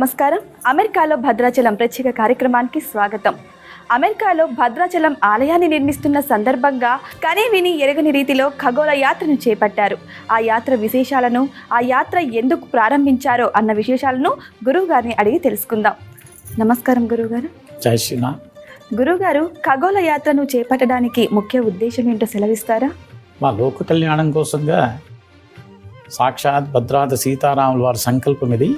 నమస్కారం. అమెరికాలో భద్రాచలం ప్రత్యేక కార్యక్రమానికి స్వాగతం. అమెరికాలో భద్రాచలం ఆలయాన్ని నిర్మిస్తున్న సందర్భంగా కనీ విని ఎరగని రీతిలో ఖగోళ యాత్రను చేపట్టారు. ఆ యాత్ర విశేషాలను ఆ యాత్ర ఎందుకు ప్రారంభించారో అన్న విశేషాలను గురువు గారిని అడిగి తెలుసుకుందాం. నమస్కారం గురువుగారు. జై శ్రీనాథ్ గురువుగారు ఖగోళ యాత్రను చేపట్టడానికి ముఖ్య ఉద్దేశం ఏంటో సెలవిస్తారా? మా లోక కళ్యాణం కోసంగా సాక్షాత్ భద్రాద్రి సీతారాముల వారి సంకల్పం ఇది.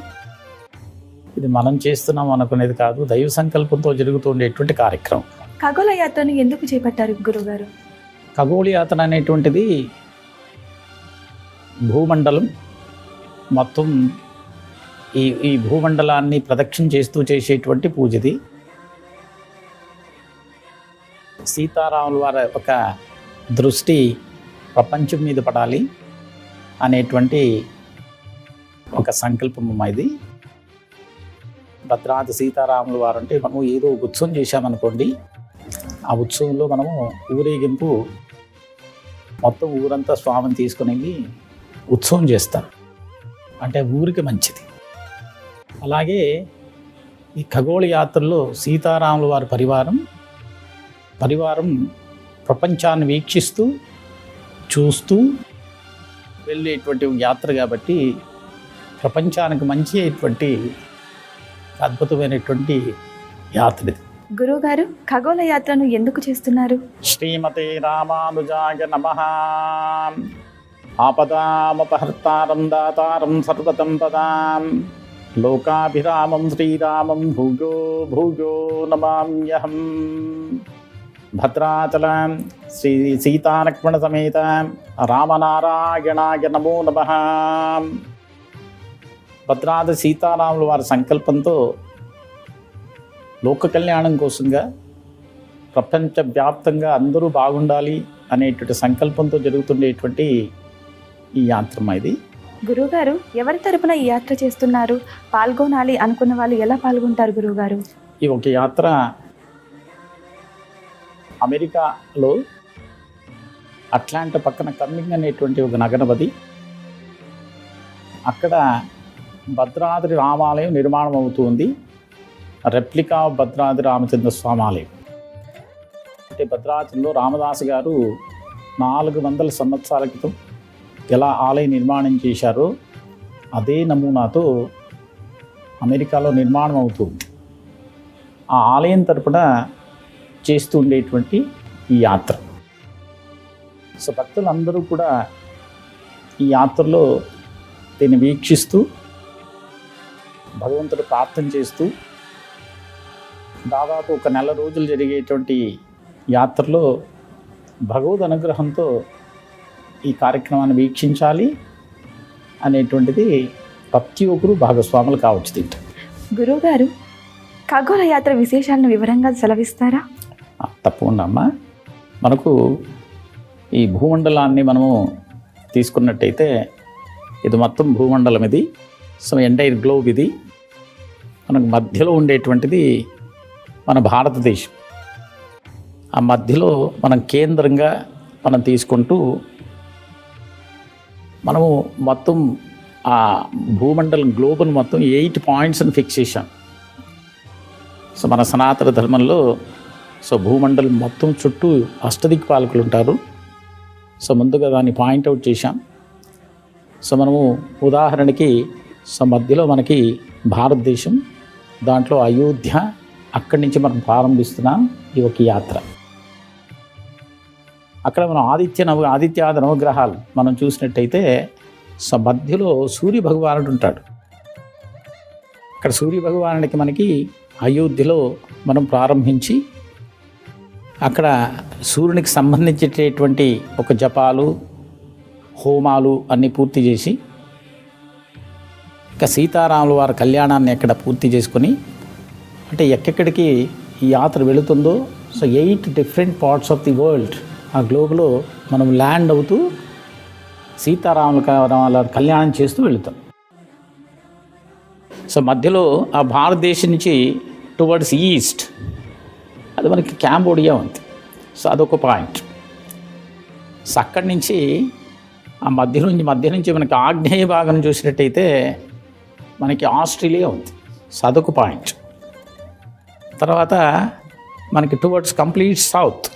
ఇది మనం చేస్తున్నాం అనుకునేది కాదు దైవ సంకల్పంతో జరుగుతుండేటువంటి కార్యక్రమం. ఖగోళ యాత్రను ఎందుకు చేపట్టారు గురువుగారు ఖగోళ యాత్ర అనేటువంటిది భూమండలం మొత్తం ఈ ఈ భూమండలాన్ని ప్రదక్షిణ చేస్తూ చేసేటువంటి పూజది. సీతారాముల వారి ఒక దృష్టి ప్రపంచం మీద పడాలి అనేటువంటి ఒక సంకల్పం ఇది. భద్రాద్రి సీతారాములు వారు అంటే మనము ఏదో ఉత్సవం చేశామనుకోండి ఆ ఉత్సవంలో మనము ఊరేగింపు మొత్తం ఊరంతా స్వామిని తీసుకుని వెళ్ళి ఉత్సవం చేస్తారు అంటే ఊరికి మంచిది. అలాగే ఈ ఖగోళ యాత్రలో సీతారాముల వారి పరివారం పరివారం ప్రపంచాన్ని వీక్షిస్తూ చూస్తూ వెళ్ళేటువంటి యాత్ర కాబట్టి ప్రపంచానికి మంచి అయినటువంటి అద్భుతమైనటువంటి యాత్ర ఇది గురువుగారు ఖగోళ యాత్రను ఎందుకు చేస్తున్నారు? శ్రీమతే రామానుజాయ నమ. ఆపదామపహర్తారం దాతారం సర్వతంపదాం లోకాభిరామం శ్రీరామం భూగో భూగో నమామ్యహం. భద్రాచల శ్రీ సీతాలక్ష్మణ సమేత రామనారాయణాయ నమో నమ. భద్రాద్రి సీతారాముల వారి సంకల్పంతో లోక కళ్యాణం కోసంగా ప్రపంచవ్యాప్తంగా అందరూ బాగుండాలి అనేటువంటి సంకల్పంతో జరుగుతుండేటువంటి ఈ యాత్రమ ఇది. గురువుగారు ఎవరి తరపున ఈ యాత్ర చేస్తున్నారు? పాల్గొనాలి అనుకున్న వాళ్ళు ఎలా పాల్గొంటారు గురువుగారు? ఈ ఒక యాత్ర అమెరికాలో అట్లాంటా పక్కన కమ్మింగ్ అనేటువంటి ఒక నగరమది. అక్కడ భద్రాద్రి రామాలయం నిర్మాణం అవుతుంది. రెప్లికా భద్రాద్రి రామచంద్ర స్వామి ఆలయం. అంటే భద్రాచలంలో రామదాస్ గారు నాలుగు వందల సంవత్సరాల క్రితం ఎలా ఆలయ నిర్మాణం చేశారో అదే నమూనాతో అమెరికాలో నిర్మాణం అవుతుంది. ఆ ఆలయం తరపున చేస్తూ ఉండేటువంటి ఈ యాత్ర. సో భక్తులందరూ కూడా ఈ యాత్రలో దీన్ని వీక్షిస్తూ భగవంతుడు ప్రార్థన చేస్తూ దాదాపు ఒక నెల రోజులు జరిగేటువంటి యాత్రలో భగవద్ అనుగ్రహంతో ఈ కార్యక్రమాన్ని వీక్షించాలి అనేటువంటిది ప్రతి ఒక్కరూ భాగస్వాములు కావచ్చు దీంట్లో. గురువుగారు ఖగోళ యాత్ర విశేషాలను వివరంగా సెలవిస్తారా? తప్పకుండా అమ్మా. మనకు ఈ భూమండలాన్ని మనము తీసుకున్నట్టయితే ఇది మొత్తం భూమండలం ఇది సో ఎంటైర్ గ్లోబ్ ఇది. మనకు మధ్యలో ఉండేటువంటిది మన భారతదేశం. ఆ మధ్యలో మనం కేంద్రంగా మనం తీసుకుంటూ మనము మొత్తం ఆ భూమండలం గ్లోబల్ మొత్తం ఎయిట్ పాయింట్స్ని ఫిక్స్ చేశాం. సో మన సనాతన ధర్మంలో సో భూమండలం మొత్తం చుట్టూ అష్టదిక్ పాలకులు ఉంటారు. సో ముందుగా దాన్ని పాయింట్అవుట్ చేశాం. సో మనము ఉదాహరణకి సో మధ్యలో మనకి భారతదేశం దాంట్లో అయోధ్య అక్కడి నుంచి మనం ప్రారంభిస్తున్నాం ఈ ఒక యాత్ర. అక్కడ మనం ఆదిత్య నవ ఆదిత్యాది నవగ్రహాలు మనం చూసినట్టయితే మధ్యలో సూర్య భగవానుడు ఉంటాడు. అక్కడ సూర్య భగవానుడికి మనకి అయోధ్యలో మనం ప్రారంభించి అక్కడ సూర్యునికి సంబంధించేటటువంటి ఒక జపాలు హోమాలు అన్నీ పూర్తి చేసి ఇక సీతారాముల వారి కళ్యాణాన్ని ఎక్కడ పూర్తి చేసుకొని అంటే ఎక్కడికి ఈ యాత్ర వెళుతుందో so eight different parts of the world ఆ గ్లోబ్లో మనం ల్యాండ్ అవుతూ సీతారాముల వాళ్ళ కళ్యాణం చేస్తూ వెళుతాం. సో మధ్యలో ఆ భారతదేశం నుంచి టువర్డ్స్ ఈస్ట్ అది మనకి క్యాంబోడియా ఉంది. సో అదొక పాయింట్ సో అక్కడి నుంచి ఆ మధ్య నుంచి మధ్య నుంచి మనకి ఆగ్నేయ భాగం చూసినట్టయితే మనకి ఆస్ట్రేలియా ఉంది. సదుకు పాయింట్. తర్వాత మనకి టువర్డ్స్ కంప్లీట్ సౌత్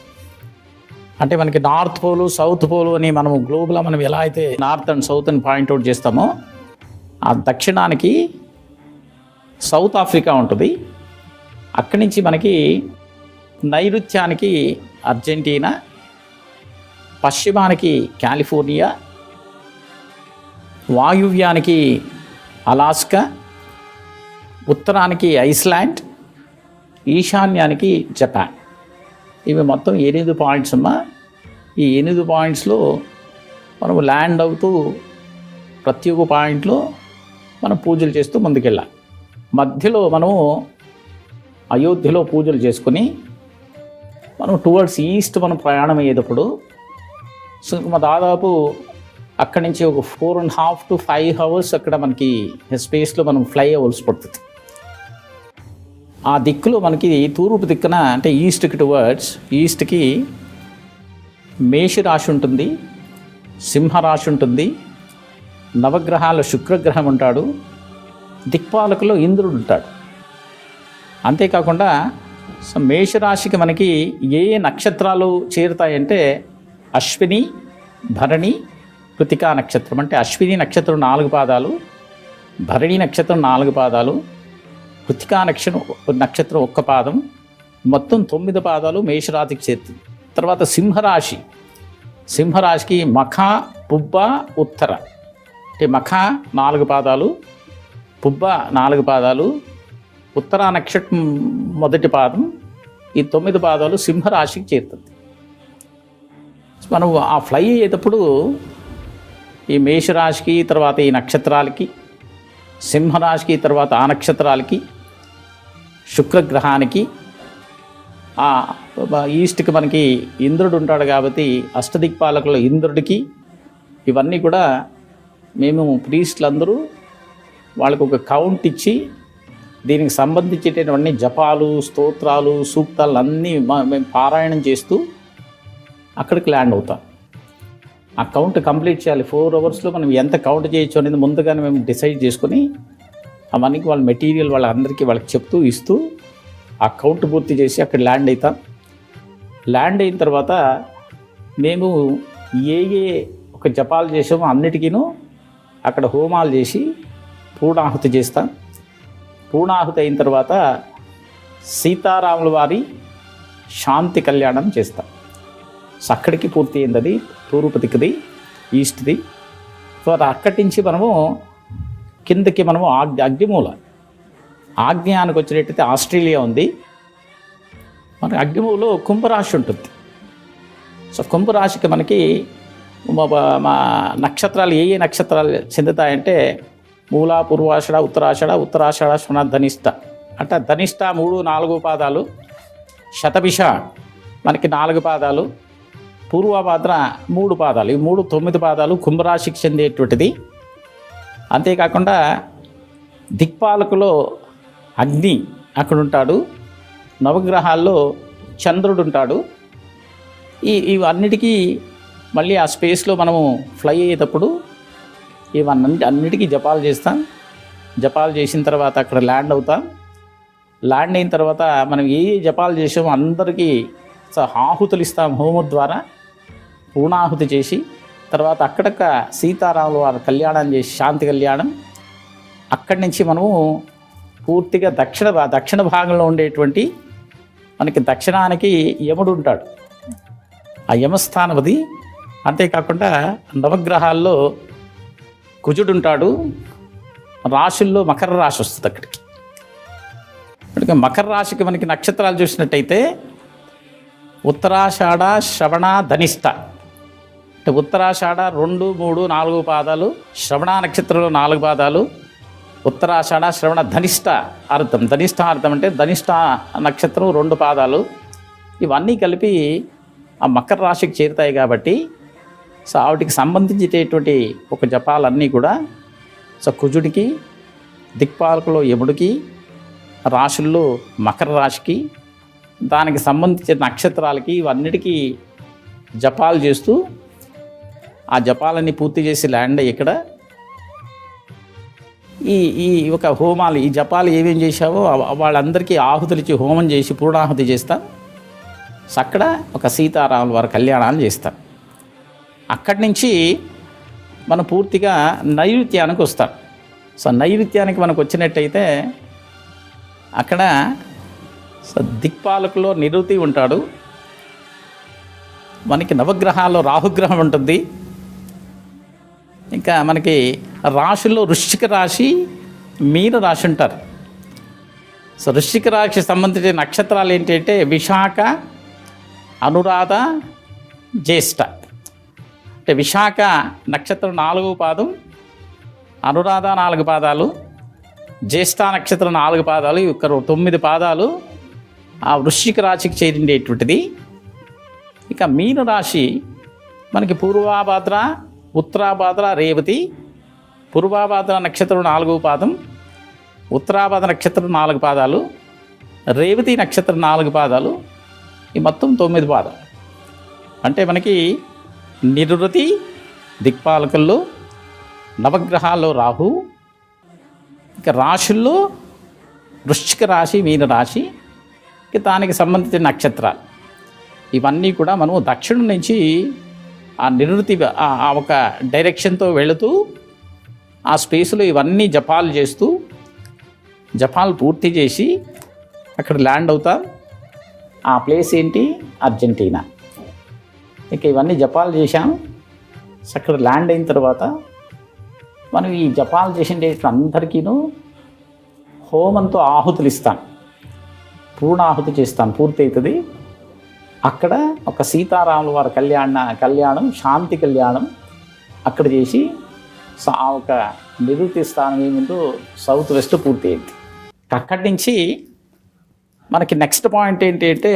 అంటే మనకి నార్త్ పోలు సౌత్ పోలు అని మనం గ్లోబల్గా మనం ఎలా అయితే నార్త్ అండ్ సౌత్ అని పాయింట్అవుట్ చేస్తామో ఆ దక్షిణానికి సౌత్ ఆఫ్రికా ఉంటుంది. అక్కడి నుంచి మనకి నైరుత్యానికి అర్జెంటీనా పశ్చిమానికి కాలిఫోర్నియా వాయువ్యానికి అలాస్కా ఉత్తరానికి ఐస్లాండ్ ఈశాన్యానికి జపాన్. ఇవి మొత్తం ఎనిమిది పాయింట్స్ ఉన్నా ఈ ఎనిమిది పాయింట్స్లో మనం ల్యాండ్ అవుతూ ప్రతి ఒక్క పాయింట్లో మనం పూజలు చేస్తూ ముందుకెళ్ళాలి. మధ్యలో మనము అయోధ్యలో పూజలు చేసుకుని మనం టువర్డ్స్ ఈస్ట్ మనం ప్రయాణం అయ్యేటప్పుడు సో దాదాపు అక్కడి నుంచి ఒక four and half to five hours అక్కడ మనకి స్పేస్లో మనం ఫ్లై అవ్వాల్సి పడుతుంది. ఆ దిక్కులో మనకి తూర్పు దిక్కున అంటే ఈస్ట్కి టువర్డ్స్ ఈస్ట్కి మేషరాశి ఉంటుంది సింహరాశి ఉంటుంది నవగ్రహాల శుక్రగ్రహం ఉంటాడు దిక్పాలకులో ఇంద్రుడు ఉంటాడు. అంతేకాకుండా సో మేషరాశికి మనకి ఏ ఏ నక్షత్రాలు చేరుతాయంటే అశ్విని భరణి కృతికా నక్షత్రం అంటే అశ్విని నక్షత్రం నాలుగు పాదాలు భరణి నక్షత్రం నాలుగు పాదాలు కృతికా నక్షత్రం నక్షత్రం ఒక్క పాదం మొత్తం తొమ్మిది పాదాలు మేషరాశికి చేరుతుంది. తర్వాత సింహరాశి. సింహరాశికి మఖ పుబ్బ ఉత్తర. అంటే మఖ నాలుగు పాదాలు పుబ్బ నాలుగు పాదాలు ఉత్తర నక్షత్రం మొదటి పాదం ఈ తొమ్మిది పాదాలు సింహరాశికి చేరుతుంది. మనం ఆ ఫ్లై అయ్యేటప్పుడు ఈ మేషరాశికి తర్వాత ఈ నక్షత్రాలకి సింహరాశికి తర్వాత ఆ నక్షత్రాలకి శుక్రగ్రహానికి ఈస్ట్కి మనకి ఇంద్రుడు ఉంటాడు కాబట్టి అష్టదిక్పాలకుల ఇంద్రుడికి ఇవన్నీ కూడా మేము ప్రీస్టులందరూ వాళ్ళకు ఒక కౌంట్ ఇచ్చి దీనికి సంబంధించేటటువంటి జపాలు స్తోత్రాలు సూక్తాలు అన్నీ మేము పారాయణం చేస్తూ అక్కడికి ల్యాండ్ అవుతాం. ఆ కౌంట్ కంప్లీట్ చేయాలి. ఫోర్ అవర్స్లో మనం ఎంత కౌంట్ చేయొచ్చు అనేది ముందుగానే మేము డిసైడ్ చేసుకొని అవన్నీ వాళ్ళ మెటీరియల్ వాళ్ళందరికీ వాళ్ళకి చెప్తూ ఇస్తూ ఆ కౌంట్ పూర్తి చేసి అక్కడ ల్యాండ్ అవుతాం ల్యాండ్ అయిన తర్వాత మేము ఏ ఏ ఒక జపాలు చేసామో అన్నిటికీను అక్కడ హోమాలు చేసి పూర్ణాహుతి చేస్తాం. పూర్ణాహుతి అయిన తర్వాత సీతారాముల వారి శాంతి కళ్యాణం చేస్తాం. సో అక్కడికి పూర్తి అయింది అది తూర్పు దిక్కుది ఈస్ట్ది. సో అది అక్కడి నుంచి మనము కిందకి మనము ఆగ్ అగ్నిమూల. ఆగ్నేయానికి వచ్చినట్టయితే ఆస్ట్రేలియా ఉంది. మన అగ్నిమూలలో కుంభరాశి ఉంటుంది. సో కుంభరాశికి మనకి మా- మా నక్షత్రాలు ఏ ఏ నక్షత్రాలు చెందుతాయంటే మూల పూర్వాషడ ఉత్తరాషడ ఉత్తరాషడ శ్రవణ ధనిష్ట. అంటే ధనిష్ట మూడు నాలుగు పాదాలు. శతభిష మనకి నాలుగు పాదాలు. పూర్వపాత్ర మూడు పాదాలు ఈ మూడు తొమ్మిది పాదాలు కుంభరాశికి చెందేటువంటిది. అంతేకాకుండా దిక్పాలకులో అగ్ని అక్కడ ఉంటాడు నవగ్రహాల్లో చంద్రుడు ఉంటాడు ఈ ఇవన్నిటికీ మళ్ళీ ఆ స్పేస్లో మనము ఫ్లై అయ్యేటప్పుడు ఇవన్నీ అన్నిటికీ జపాలు చేస్తాం. జపాలు చేసిన తర్వాత అక్కడ ల్యాండ్ అవుతాం. ల్యాండ్ అయిన తర్వాత మనం ఏ జపాలు చేసామో అందరికీ స- ఆహుతులు ఇస్తాం హోము ద్వారా. పూర్ణాహుతి చేసి తర్వాత అక్కడక్క సీతారాముల వారి కళ్యాణం చేసి శాంతి కళ్యాణం. అక్కడి నుంచి మనము పూర్తిగా దక్షిణ భా- దక్షిణ భాగంలో ఉండేటువంటి మనకి దక్షిణానికి యముడు ఉంటాడు. ఆ యమస్థానపది అంతేకాకుండా నవగ్రహాల్లో కుజుడు ఉంటాడు. రాశుల్లో మకర రాశి వస్తుంది అక్కడికి. ఇప్పటికి మకర రాశికి మనకి నక్షత్రాలు చూసినట్టయితే ఉత్తరాషాఢ శ్రవణ ధనిష్ట అంటే ఉత్తరాషాఢ రెండు మూడు నాలుగు పాదాలు శ్రవణ నక్షత్రంలో నాలుగు పాదాలు ఉత్తరాషాఢ శ్రవణ ధనిష్ట అర్థం. ధనిష్ట అర్థం అంటే ధనిష్ట నక్షత్రం రెండు పాదాలు. ఇవన్నీ కలిపి ఆ మకర రాశికి చేరుతాయి కాబట్టి సో ఆవిటికి సంబంధించేటటువంటి ఒక జపాలన్నీ కూడా సో కుజుడికి దిక్పాలకులో యముడికి రాశుల్లో మకర రాశికి దానికి సంబంధించిన నక్షత్రాలకి ఇవన్నిటికీ జపాలు చేస్తూ ఆ జపాలన్నీ పూర్తి చేసి ల్యాండ్ అయ్యి ఇక్కడ. ఈ ఈ ఒక హోమాలు ఈ జపాలు ఏమేం చేశావో వాళ్ళందరికీ ఆహుతులు ఇచ్చి హోమం చేసి పూర్ణాహుతి చేస్తాం అక్కడ ఒక సీతారాముల వారి కళ్యాణాలు చేస్తాం అక్కడి నుంచి మనం పూర్తిగా నైరుత్యానికి వస్తాం. సో నైరుత్యానికి మనకు వచ్చినట్టయితే అక్కడ సో దిక్పాలకులో నిరుతి ఉంటాడు. మనకి నవగ్రహాల్లో రాహుగ్రహం ఉంటుంది. ఇంకా మనకి రాశుల్లో వృశ్చిక రాశి మీన రాశి ఉంటారు. సో వృశ్చిక రాశికి సంబంధించిన నక్షత్రాలు ఏంటంటే విశాఖ అనురాధ జ్యేష్ఠ. అంటే విశాఖ నక్షత్రం నాలుగవ పాదం అనురాధ నాలుగు పాదాలు జ్యేష్ఠ నక్షత్రం నాలుగు పాదాలు ఇక్కడ తొమ్మిది పాదాలు ఆ వృశ్చిక రాశికి చేరిండేటువంటిది. ఇక మీన రాశి మనకి పూర్వాభాద్ర ఉత్తరాభాద్ర రేవతి పూర్వాభాద్ర నక్షత్రం నాలుగు పాదం ఉత్తరాభాద్ర నక్షత్రం నాలుగు పాదాలు రేవతి నక్షత్రం నాలుగు పాదాలు ఈ మొత్తం తొమ్మిది పాదాలు. అంటే మనకి నిరుతి దిక్పాలకుల్లో నవగ్రహాల్లో రాహు ఇక రాశుల్లో వృశ్చిక రాశి మీన రాశి ఇక దానికి సంబంధించిన నక్షత్రాలు. ఇవన్నీ కూడా మనము దక్షిణం నుంచి ఆ నివృత్తి ఆ- ఒక డైరెక్షన్తో వెళుతూ ఆ స్పేస్లో ఇవన్నీ జపాలు చేస్తూ జపాలు పూర్తి చేసి అక్కడ ల్యాండ్ అవుతాం. ఆ ప్లేస్ ఏంటి? అర్జెంటీనా. ఇక ఇవన్నీ జపాలు చేశాం. అక్కడ ల్యాండ్ అయిన తర్వాత మనం ఈ జపాలు చేసిన అందరికీను హోమంతో ఆహుతులు ఇస్తాం. పూర్ణాహుతి చేస్తాం పూర్తి అవుతుంది అక్కడ ఒక సీతారాముల వారి కళ్యాణ కళ్యాణం శాంతి కళ్యాణం అక్కడ చేసి ఆ ఒక నివృత్తి స్థానం ఏమిటో సౌత్ వెస్ట్ పూర్తి అయింది అక్కడి నుంచి మనకి నెక్స్ట్ పాయింట్ ఏంటి అంటే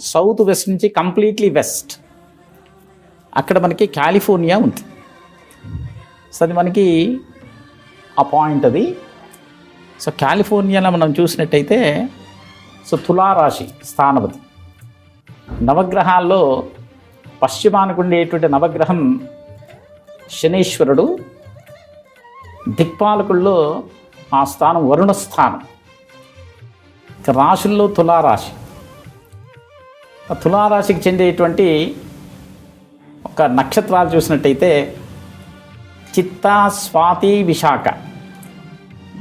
సౌత్ వెస్ట్ నుంచి కంప్లీట్లీ వెస్ట్ అక్కడ మనకి కాలిఫోర్నియా ఉంది. సో అది మనకి ఆ పాయింట్ అది. సో కాలిఫోర్నియాలో మనం చూసినట్టయితే సో తులారాశి స్థానపతి. నవగ్రహాల్లో పశ్చిమానికి ఉండేటువంటి నవగ్రహం శనీశ్వరుడు దిక్పాలకుల్లో ఆ స్థానం వరుణ స్థానం రాశుల్లో తులారాశి. తులారాశికి చెందేటువంటి ఒక నక్షత్రాలు చూసినట్టయితే చిత్తా స్వాతి విశాఖ.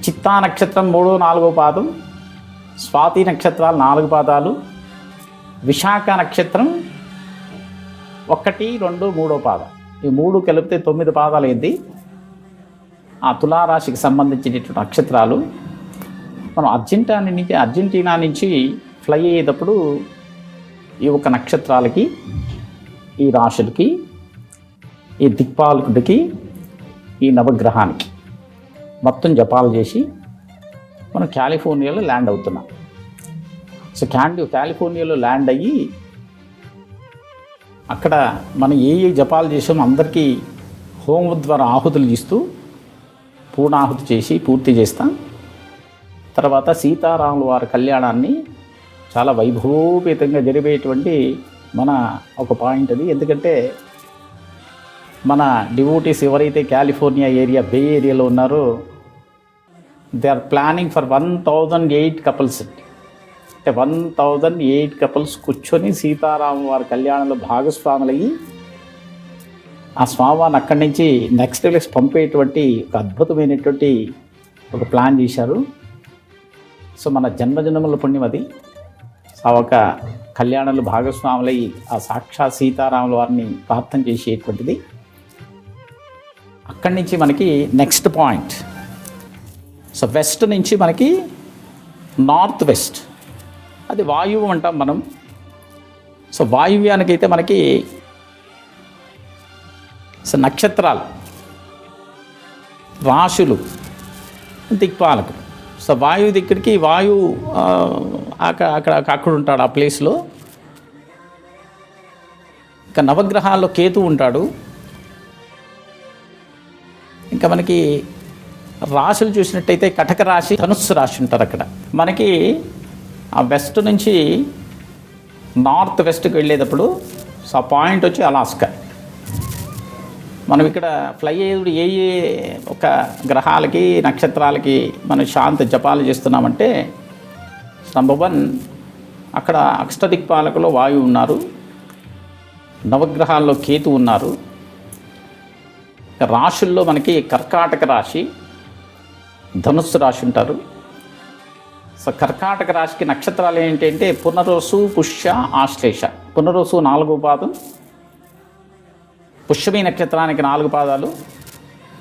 చిత్తా నక్షత్రం మూడో నాలుగో పాదం స్వాతి నక్షత్రాలు నాలుగు పాదాలు విశాఖ నక్షత్రం ఒకటి రెండు మూడో పాదం. ఈ మూడు కలిపితే తొమ్మిది పాదాలు అయింది ఆ తులారాశికి సంబంధించినటువంటి నక్షత్రాలు. మనం అర్జెంటీనా నుంచి అర్జెంటీనా నుంచి ఫ్లై అయ్యేటప్పుడు ఈ ఒక నక్షత్రాలకి ఈ రాశులకి ఈ దిక్పాలకుడికి ఈ నవగ్రహానికి మొత్తం జపాలు చేసి మనం కాలిఫోర్నియాలో ల్యాండ్ అవుతున్నాం. సో క్యాండి కాలిఫోర్నియాలో ల్యాండ్ అయ్యి అక్కడ మనం ఏ ఏ జపాలు చేసామో అందరికీ హోమ ద్వారా ఆహుతులు ఇస్తూ పూర్ణాహుతి చేసి పూర్తి చేస్తాం. తర్వాత సీతారాముల వారి కళ్యాణాన్ని చాలా వైభవోపేతంగా జరిపేటువంటి మన ఒక పాయింట్ అది. ఎందుకంటే మన డివోటీస్ ఎవరైతే కాలిఫోర్నియా ఏరియా బే ఏరియాలో ఉన్నారో they are planning for one thousand eight couples. అంటే వన్ థౌజండ్ ఎయిట్ కపుల్స్ కూర్చొని సీతారామ వారి కళ్యాణంలో భాగస్వాములయ్యి ఆ స్వామివారిని అక్కడి నుంచి నెక్స్ట్ లెక్స్ పంపేటువంటి ఒక అద్భుతమైనటువంటి ఒక ప్లాన్ చేశారు. సో మన జన్మజన్మల పుణ్యం అది. ఆ ఒక కళ్యాణంలో భాగస్వాములై ఆ సాక్షాత్ సీతారాముల వారిని ప్రార్థన చేసేటువంటిది. అక్కడి నుంచి మనకి నెక్స్ట్ పాయింట్ సో వెస్ట్ నుంచి మనకి నార్త్ వెస్ట్ అది వాయువు అంటాం మనం. సో వాయువ్యానికైతే మనకి సో నక్షత్రాలు రాశులు దిక్పాలకు సో వాయువు దిక్కుడికి వాయువు అక్కడ అక్కడ అక్కడ ఉంటాడు ఆ ప్లేస్లో. ఇంకా నవగ్రహాల్లో కేతు ఉంటాడు. ఇంకా మనకి రాశులు చూసినట్టయితే కటక రాశి ధనుస్సు రాశి ఉంటారు అక్కడ. మనకి ఆ వెస్ట్ నుంచి నార్త్ వెస్ట్కి వెళ్ళేటప్పుడు సో ఆ పాయింట్ వచ్చి అలాస్కా. మనం ఇక్కడ ఫ్లై అయ్యేది ఏ ఏ ఒక గ్రహాలకి నక్షత్రాలకి మనం శాంతి జపాలు చేస్తున్నామంటే నంబర్ వన్ అక్కడ అష్టదిక్పాలకులో వాయువు ఉన్నారు నవగ్రహాల్లో కేతు ఉన్నారు. రాశుల్లో మనకి కర్కాటక రాశి ధనుస్సు రాశి ఉంటారు. సో కర్కాటక రాశికి నక్షత్రాలు ఏంటంటే పునరోసు పుష్య ఆశ్లేష. పునరోసు నాలుగు పాదం పుష్యమి నక్షత్రానికి నాలుగు పాదాలు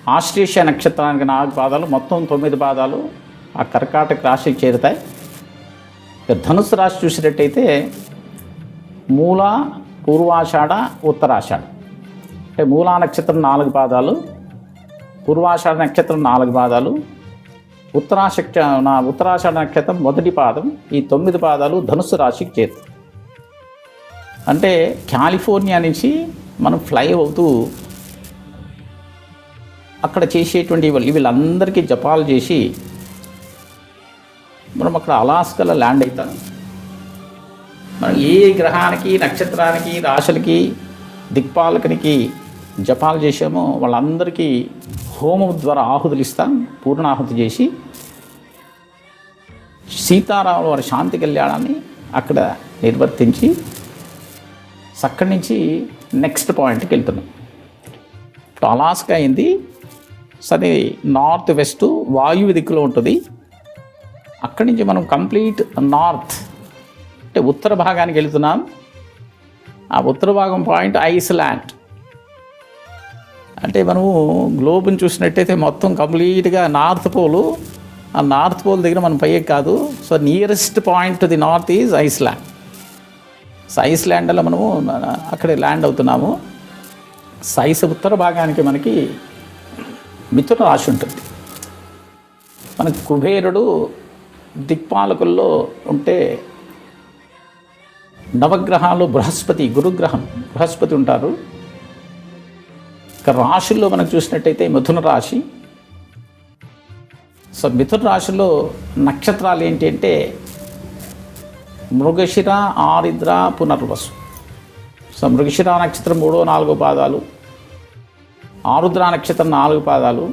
ఆశ్లేష నక్షత్రానికి నాలుగు పాదాలు మొత్తం తొమ్మిది పాదాలు ఆ కర్కాటక రాశికి చేరుతాయి. ధనుసు రాశి చూసినట్టయితే మూల పూర్వాషాఢ ఉత్తరాషాఢ. అంటే మూలా నక్షత్రం నాలుగు పాదాలు పూర్వాషాఢ నక్షత్రం నాలుగు పాదాలు ఉత్తరాశక్త నా ఉత్తరాషాఢ నక్షత్రం మొదటి పాదం ఈ తొమ్మిది పాదాలు ధనుసు రాశికి చేరుతాయి అంటే కాలిఫోర్నియా నుంచి మనం ఫ్లై అవుతూ అక్కడ చేసేటువంటి వీళ్ళు- వీళ్ళందరికీ జపాలు చేసి మనం అక్కడ అలాస్కాలో ల్యాండ్ అవుతాం. మనం ఏ గ్రహానికి నక్షత్రానికి రాశులకి దిక్పాలకునికి జపాలు చేసామో వాళ్ళందరికీ హోమం ద్వారా ఆహుతులు ఇస్తాం పూర్ణాహుతి చేసి సీతారాముల వారి శాంతి కళ్యాణాన్ని అక్కడ నిర్వర్తించి అక్కడి నుంచి నెక్స్ట్ పాయింట్కి వెళ్తున్నాం. అలాస్కా అయింది. సరే నార్త్ వెస్ట్ వాయువు దిక్కులో ఉంటుంది. అక్కడి నుంచి మనం కంప్లీట్ నార్త్ అంటే ఉత్తర భాగానికి వెళుతున్నాం. ఆ ఉత్తర భాగం పాయింట్ ఐస్లాండ్. అంటే మనము గ్లోబ్ని చూసినట్టయితే మొత్తం కంప్లీట్గా నార్త్ పోలు ఆ నార్త్ పోల్ దగ్గర మనం పయ్యే కాదు. So nearest point to the north is Iceland so ఐస్లాండ్లో మనము అక్కడే ల్యాండ్ అవుతున్నాము. సైస్ ఉత్తర భాగానికి మనకి మిథున రాశి ఉంటుంది. మనకు కుబేరుడు దిక్పాలకుల్లో ఉంటే నవగ్రహాలు బృహస్పతి గురుగ్రహం బృహస్పతి ఉంటారు. ఇక రాశుల్లో మనకు చూసినట్టయితే మిథున రాశి. సో మిథున రాశిలో నక్షత్రాలు ఏంటి అంటే మృగశిర ఆరిద్ర పునర్వసు. సో మృగశిర నక్షత్రం మూడో నాలుగో పాదాలు. ఆరుద్ర నక్షత్రం నాలుగు పాదాలు.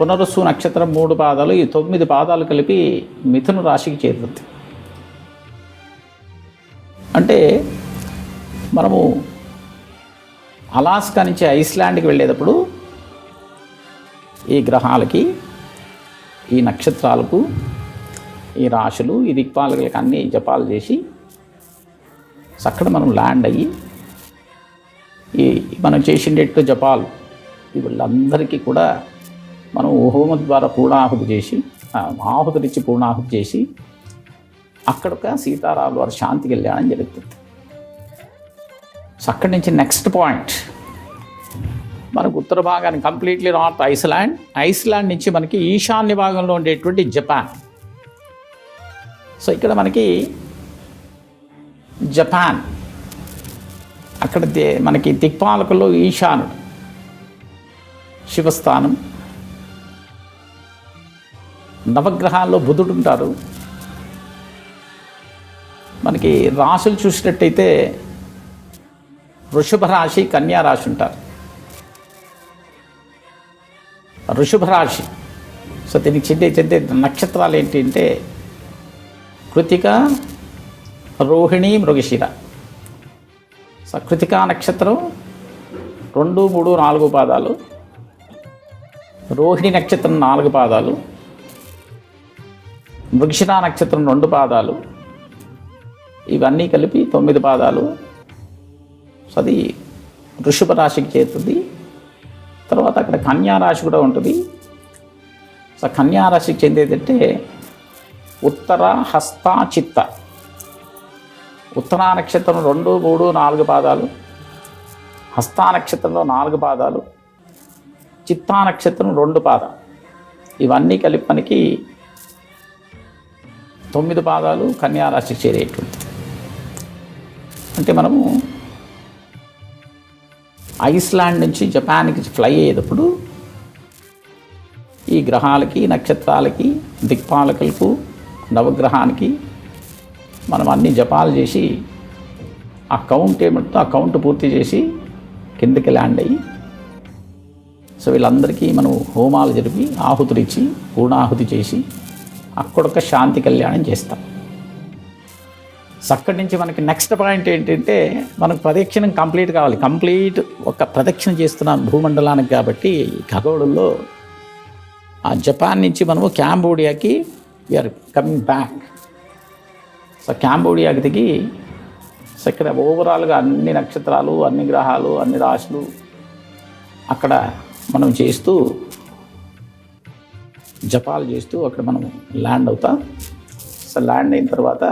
పునరుసు నక్షత్రం మూడు పాదాలు. ఈ తొమ్మిది పాదాలు కలిపి మిథున రాశికి చేరుతుంది. అంటే మనము అలాస్కా నుంచి ఐస్లాండ్కి వెళ్ళేటప్పుడు ఈ గ్రహాలకి ఈ నక్షత్రాలకు ఈ రాశులు ఈ దిక్పాలకులకి అన్నీ జపాలు చేసి అక్కడ మనం ల్యాండ్ అయ్యి ఈ మనం చేసిండేట్టు జపాలు వీళ్ళందరికీ కూడా మనం హోమం ద్వారా పూర్ణాహుతి చేసి ఆ, ఆహుతినిచ్చి పూర్ణాహుతి చేసి అక్కడ ఒక సీతారాముల వారు శాంతికి వెళ్ళాడని జరుగుతుంది. సో అక్కడి నుంచి నెక్స్ట్ పాయింట్ మనకు ఉత్తర భాగాన్ని కంప్లీట్లీ నార్త్ ఐస్లాండ్ ఐస్లాండ్ నుంచి మనకి ఈశాన్య భాగంలో ఉండేటువంటి జపాన్ సో ఇక్కడ మనకి జపాన్ అక్కడ దే- మనకి దిక్పాలకుల్లో ఈశానుడు. శివస్థానం. నవగ్రహాల్లో బుధుడు ఉంటారు. మనకి రాశులు చూసినట్టయితే వృషభ రాశి కన్యా రాశి ఉంటారు. వృషభ రాశి సో దీనికి చెందే చెందే నక్షత్రాలు ఏంటి అంటే కృతిక రోహిణి మృగశిర. సో కృతికా నక్షత్రం రెండు మూడు నాలుగు పాదాలు. రోహిణి నక్షత్రం నాలుగు పాదాలు. మృగశిర నక్షత్రం రెండు పాదాలు. ఇవన్నీ కలిపి తొమ్మిది పాదాలు. సో అది వృషభ రాశికి చేరుతుంది. తర్వాత అక్కడ కన్యా రాశి కూడా ఉంటుంది. సో కన్యా రాశికి చెందేదంటే ఉత్తర హస్త చిత్త. ఉత్తరా నక్షత్రం రెండు మూడు నాలుగు పాదాలు. హస్తా నక్షత్రంలో నాలుగు పాదాలు. చిత్తా నక్షత్రం రెండు పాదాలు. ఇవన్నీ కలిపి మనకి తొమ్మిది పాదాలు కన్యా రాశికి చేరేటువంటి. అంటే మనము ఐస్లాండ్ నుంచి జపాన్కి ఫ్లై అయ్యేటప్పుడు ఈ గ్రహాలకి నక్షత్రాలకి దిక్పాలకులకు నవగ్రహానికి మనం అన్ని జపాలు చేసి ఆ కౌంట్ ఏమిటో ఆ కౌంట్ పూర్తి చేసి కిందకి ల్యాండ్ అయ్యి సో వీళ్ళందరికీ మనం హోమాలు జరిపి ఆహుతులు ఇచ్చి పూర్ణాహుతి చేసి అక్కడొక శాంతి కళ్యాణం చేస్తాం. అక్కడి నుంచి మనకి నెక్స్ట్ పాయింట్ ఏంటంటే మనకు ప్రదక్షిణం కంప్లీట్ కావాలి. కంప్లీట్ ఒక ప్రదక్షిణ చేస్తున్నాం భూమండలానికి కాబట్టి ఖగోళంలో. ఆ జపాన్ నుంచి మనము క్యాంబోడియాకి వీఆర్ కమింగ్ బ్యాక్ సో క్యాంబోడియాకి దిగి సో ఇక్కడ ఓవరాల్గా అన్ని నక్షత్రాలు అన్ని గ్రహాలు అన్ని రాశులు అక్కడ మనం చేస్తూ జపాలు చేస్తూ అక్కడ మనం ల్యాండ్ అవుతాం. సో ల్యాండ్ అయిన తర్వాత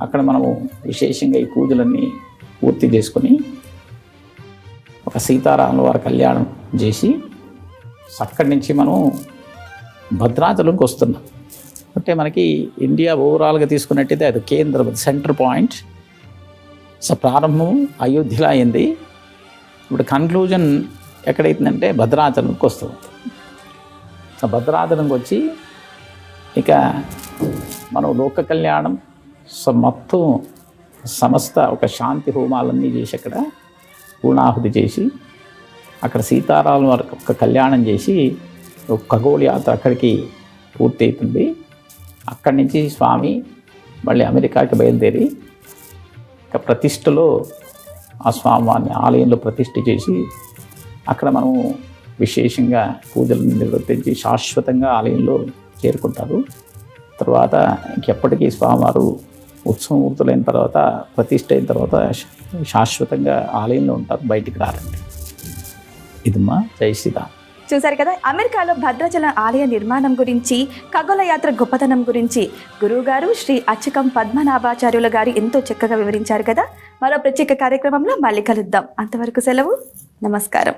అక్కడ మనము విశేషంగా ఈ పూజలన్నీ పూర్తి చేసుకొని ఒక సీతారాముల వారి కళ్యాణం చేసి అక్కడి నుంచి మనం భద్రాచలంకి వస్తున్నాం. అంటే మనకి ఇండియా ఓవరాల్గా తీసుకున్నట్టయితే అది కేంద్ర సెంటర్ పాయింట్. సో ప్రారంభం అయోధ్యలో అయింది. ఇప్పుడు కన్క్లూజన్ ఎక్కడైతుందంటే భద్రాచలంకి వస్తుంది. సో భద్రాచలంకి వచ్చి ఇక మనం లోక కళ్యాణం సో మొత్తం సమస్త ఒక శాంతి హోమాలన్నీ చేసి అక్కడ పూర్ణాహుతి చేసి అక్కడ సీతారాముల వరకు ఒక కళ్యాణం చేసి ఒక ఖగోళ యాత్ర అక్కడికి పూర్తి అవుతుంది అక్కడి నుంచి స్వామి మళ్ళీ అమెరికాకి బయలుదేరి ఇక ప్రతిష్టలో ఆ స్వామివారిని ఆలయంలో ప్రతిష్ఠ చేసి అక్కడ మనం విశేషంగా పూజలను నిర్వర్తించి శాశ్వతంగా ఆలయంలో చేరుకుంటారు. తర్వాత ఇంకెప్పటికీ స్వామివారు ఉత్సవమూర్తులైన తర్వాత ప్రతిష్ఠ అయిన తర్వాత శాశ్వతంగా ఆలయంలో ఉంటారు బయటికి రారండి. ఇదమ్మా జై శ్రీరామ్. చూశారు కదా అమెరికాలో భద్రాచలం ఆలయ నిర్మాణం గురించి ఖగోళ యాత్ర గొప్పతనం గురించి. గురువుగారు శ్రీ అచ్చకం పద్మనాభాచార్యుల గారు ఎంతో చక్కగా వివరించారు కదా. మరో ప్రత్యేక కార్యక్రమంలో మళ్ళీ కలుద్దాం. అంతవరకు సెలవు నమస్కారం.